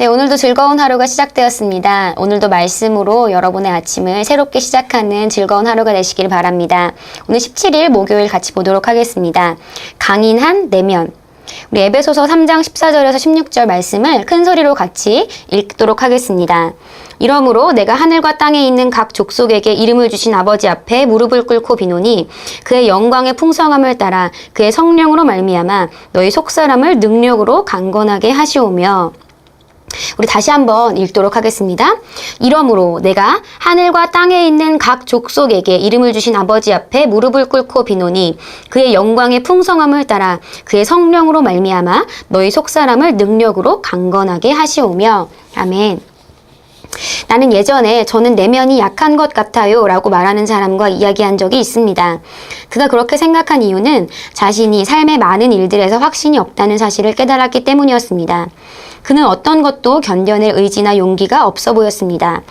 네, 오늘도 즐거운 하루가 시작되었습니다. 오늘도 말씀으로 여러분의 아침을 새롭게 시작하는 즐거운 하루가 되시길 바랍니다. 오늘 17일 목요일 같이 보도록 하겠습니다. 강인한 내면. 우리 에베소서 3장 14절에서 16절 말씀을 큰 소리로 같이 읽도록 하겠습니다. 이러므로 내가 하늘과 땅에 있는 각 족속에게 이름을 주신 아버지 앞에 무릎을 꿇고 비노니 그의 영광의 풍성함을 따라 그의 성령으로 말미암아 너희 속사람을 능력으로 강건하게 하시오며 우리 다시 한번 읽도록 하겠습니다. 이러므로 내가 하늘과 땅에 있는 각 족속에게 이름을 주신 아버지 앞에 무릎을 꿇고 비노니 그의 영광의 풍성함을 따라 그의 성령으로 말미암아 너희 속사람을 능력으로 강건하게 하시오며 아멘. 나는 예전에 저는 내면이 약한 것 같아요 라고 말하는 사람과 이야기한 적이 있습니다. 그가 그렇게 생각한 이유는 자신이 삶의 많은 일들에서 확신이 없다는 사실을 깨달았기 때문이었습니다. 그는 어떤 것도 견뎌낼 의지나 용기가 없어 보였습니다.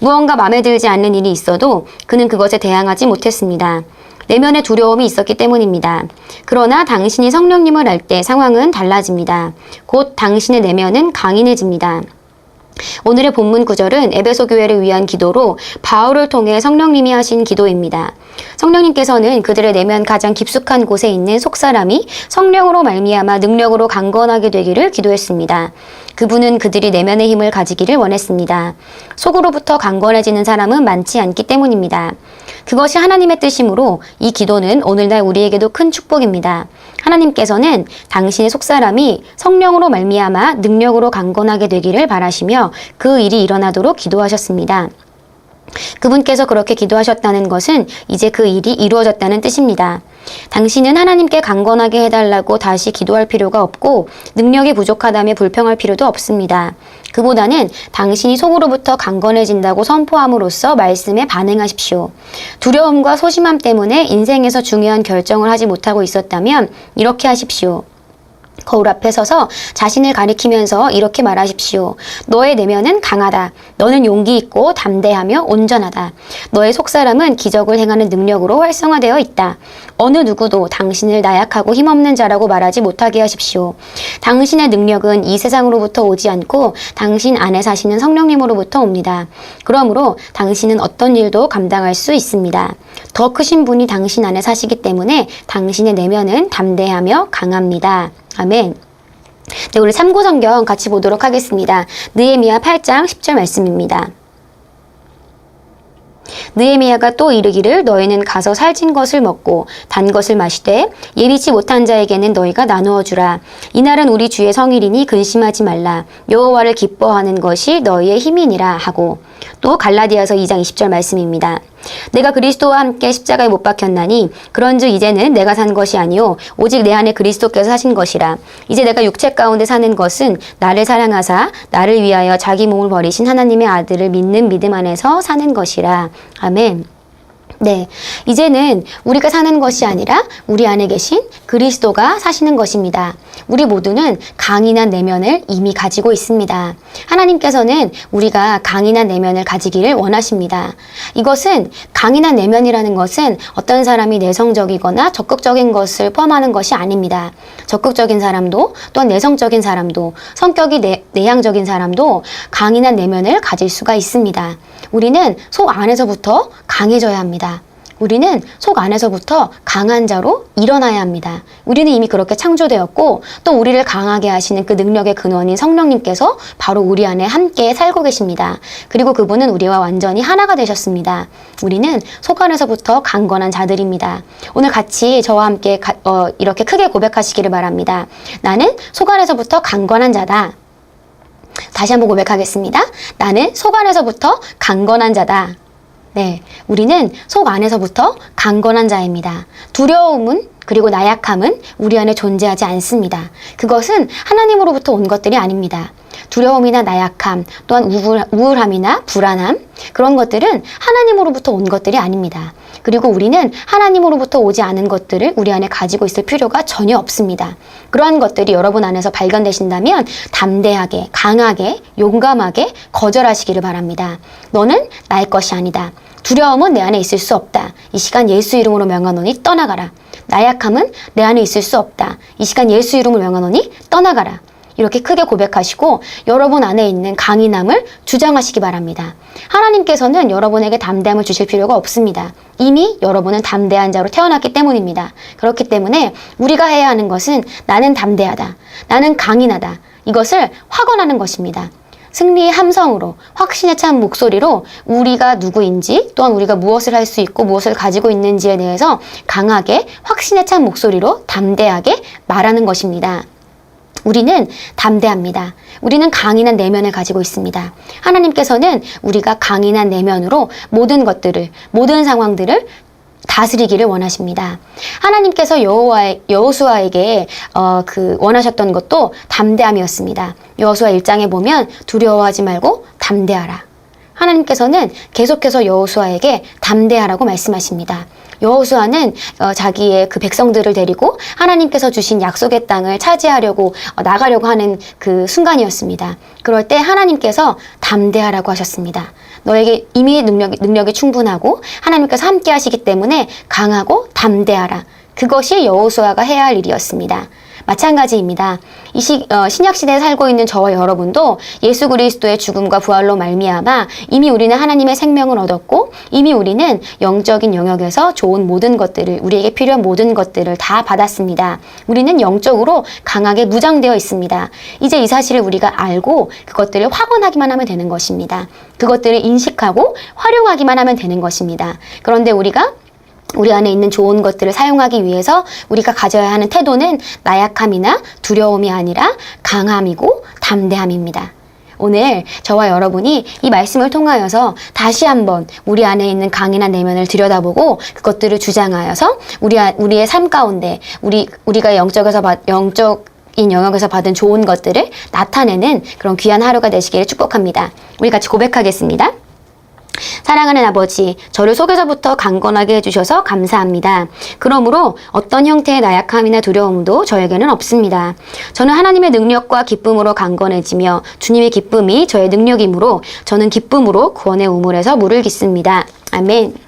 무언가 마음에 들지 않는 일이 있어도 그는 그것에 대항하지 못했습니다. 내면의 두려움이 있었기 때문입니다. 그러나 당신이 성령님을 알 때 상황은 달라집니다. 곧 당신의 내면은 강인해집니다. 오늘의 본문 구절은 에베소 교회를 위한 기도로 바울을 통해 성령님이 하신 기도입니다. 성령님께서는 그들의 내면 가장 깊숙한 곳에 있는 속사람이 성령으로 말미암아 능력으로 강건하게 되기를 기도했습니다. 그분은 그들이 내면의 힘을 가지기를 원했습니다. 속으로부터 강건해지는 사람은 많지 않기 때문입니다. 그것이 하나님의 뜻이므로 이 기도는 오늘날 우리에게도 큰 축복입니다. 하나님께서는 당신의 속사람이 성령으로 말미암아 능력으로 강건하게 되기를 바라시며 그 일이 일어나도록 기도하셨습니다. 그분께서 그렇게 기도하셨다는 것은 이제 그 일이 이루어졌다는 뜻입니다. 당신은 하나님께 강건하게 해달라고 다시 기도할 필요가 없고 능력이 부족하다며 불평할 필요도 없습니다. 그보다는 당신이 속으로부터 강건해진다고 선포함으로써 말씀에 반응하십시오. 두려움과 소심함 때문에 인생에서 중요한 결정을 하지 못하고 있었다면 이렇게 하십시오. 거울 앞에 서서 자신을 가리키면서 이렇게 말하십시오. 너의 내면은 강하다. 너는 용기 있고 담대하며 온전하다. 너의 속사람은 기적을 행하는 능력으로 활성화되어 있다. 어느 누구도 당신을 나약하고 힘없는 자라고 말하지 못하게 하십시오. 당신의 능력은 이 세상으로부터 오지 않고 당신 안에 사시는 성령님으로부터 옵니다. 그러므로 당신은 어떤 일도 감당할 수 있습니다. 더 크신 분이 당신 안에 사시기 때문에 당신의 내면은 담대하며 강합니다. 아멘. 네, 우리 참고성경 같이 보도록 하겠습니다. 느헤미야 8장 10절 말씀입니다. 느헤미야가 또 이르기를 너희는 가서 살찐 것을 먹고 단 것을 마시되 예비치 못한 자에게는 너희가 나누어 주라 이날은 우리 주의 성일이니 근심하지 말라 여호와를 기뻐하는 것이 너희의 힘이니라 하고 또 갈라디아서 2장 20절 말씀입니다. 내가 그리스도와 함께 십자가에 못 박혔나니 그런즉 이제는 내가 산 것이 아니요 오직 내 안에 그리스도께서 사신 것이라 이제 내가 육체 가운데 사는 것은 나를 사랑하사 나를 위하여 자기 몸을 버리신 하나님의 아들을 믿는 믿음 안에서 사는 것이라 아멘. 네. 이제는 우리가 사는 것이 아니라 우리 안에 계신 그리스도가 사시는 것입니다. 우리 모두는 강인한 내면을 이미 가지고 있습니다. 하나님께서는 우리가 강인한 내면을 가지기를 원하십니다. 이것은 강인한 내면이라는 것은 어떤 사람이 내성적이거나 적극적인 것을 포함하는 것이 아닙니다. 적극적인 사람도 또한 내성적인 사람도 성격이 내, 내향적인 사람도 강인한 내면을 가질 수가 있습니다. 우리는 속 안에서부터 강해져야 합니다. 우리는 속 안에서부터 강한 자로 일어나야 합니다. 우리는 이미 그렇게 창조되었고 또 우리를 강하게 하시는 그 능력의 근원인 성령님께서 바로 우리 안에 함께 살고 계십니다. 그리고 그분은 우리와 완전히 하나가 되셨습니다. 우리는 속 안에서부터 강건한 자들입니다. 오늘 같이 저와 함께 가, 어, 이렇게 크게 고백하시기를 바랍니다. 나는 속 안에서부터 강건한 자다. 다시 한번 고백하겠습니다. 나는 속 안에서부터 강건한 자다. 네, 우리는 속 안에서부터 강건한 자입니다. 두려움은 그리고 나약함은 우리 안에 존재하지 않습니다. 그것은 하나님으로부터 온 것들이 아닙니다. 두려움이나 나약함, 또한 우울, 우울함이나 불안함, 그런 것들은 하나님으로부터 온 것들이 아닙니다. 그리고 우리는 하나님으로부터 오지 않은 것들을 우리 안에 가지고 있을 필요가 전혀 없습니다. 그러한 것들이 여러분 안에서 발견되신다면 담대하게, 강하게, 용감하게 거절하시기를 바랍니다. 너는 나의 것이 아니다. 두려움은 내 안에 있을 수 없다. 이 시간 예수 이름으로 명하노니 떠나가라. 나약함은 내 안에 있을 수 없다. 이 시간 예수 이름으로 명하노니 떠나가라. 이렇게 크게 고백하시고 여러분 안에 있는 강인함을 주장하시기 바랍니다. 하나님께서는 여러분에게 담대함을 주실 필요가 없습니다. 이미 여러분은 담대한 자로 태어났기 때문입니다. 그렇기 때문에 우리가 해야 하는 것은 나는 담대하다. 나는 강인하다. 이것을 확언하는 것입니다. 승리의 함성으로 확신에 찬 목소리로 우리가 누구인지 또한 우리가 무엇을 할 수 있고 무엇을 가지고 있는지에 대해서 강하게 확신에 찬 목소리로 담대하게 말하는 것입니다. 우리는 담대합니다. 우리는 강인한 내면을 가지고 있습니다. 하나님께서는 우리가 강인한 내면으로 모든 것들을, 모든 상황들을 다스리기를 원하십니다. 하나님께서 여호와 여호수아에게 어, 그 원하셨던 것도 담대함이었습니다. 여호수아 1장에 보면 두려워하지 말고 담대하라. 하나님께서는 계속해서 여호수아에게 담대하라고 말씀하십니다. 여호수아는 어, 자기의 그 백성들을 데리고 하나님께서 주신 약속의 땅을 차지하려고 어, 나가려고 하는 그 순간이었습니다. 그럴 때 하나님께서 담대하라고 하셨습니다. 너에게 이미 능력이, 능력이 충분하고 하나님께서 함께 하시기 때문에 강하고 담대하라. 그것이 여호수아가 해야 할 일이었습니다. 마찬가지입니다. 이 시, 어, 신약 시대에 살고 있는 저와 여러분도 예수 그리스도의 죽음과 부활로 말미암아 이미 우리는 하나님의 생명을 얻었고 이미 우리는 영적인 영역에서 좋은 모든 것들을 우리에게 필요한 모든 것들을 다 받았습니다. 우리는 영적으로 강하게 무장되어 있습니다. 이제 이 사실을 우리가 알고 그것들을 확언하기만 하면 되는 것입니다. 그것들을 인식하고 활용하기만 하면 되는 것입니다. 그런데 우리가 우리 안에 있는 좋은 것들을 사용하기 위해서 우리가 가져야 하는 태도는 나약함이나 두려움이 아니라 강함이고 담대함입니다. 오늘 저와 여러분이 이 말씀을 통하여서 다시 한번 우리 안에 있는 강인한 내면을 들여다보고 그것들을 주장하여서 우리 아- 우리의 삶 가운데 우리 우리가 영적에서 받 영적 인 영역에서 받은 좋은 것들을 나타내는 그런 귀한 하루가 되시기를 축복합니다. 우리 같이 고백하겠습니다. 사랑하는 아버지, 저를 속에서부터 강건하게 해주셔서 감사합니다. 그러므로 어떤 형태의 나약함이나 두려움도 저에게는 없습니다. 저는 하나님의 능력과 기쁨으로 강건해지며 주님의 기쁨이 저의 능력이므로 저는 기쁨으로 구원의 우물에서 물을 깃습니다. 아멘.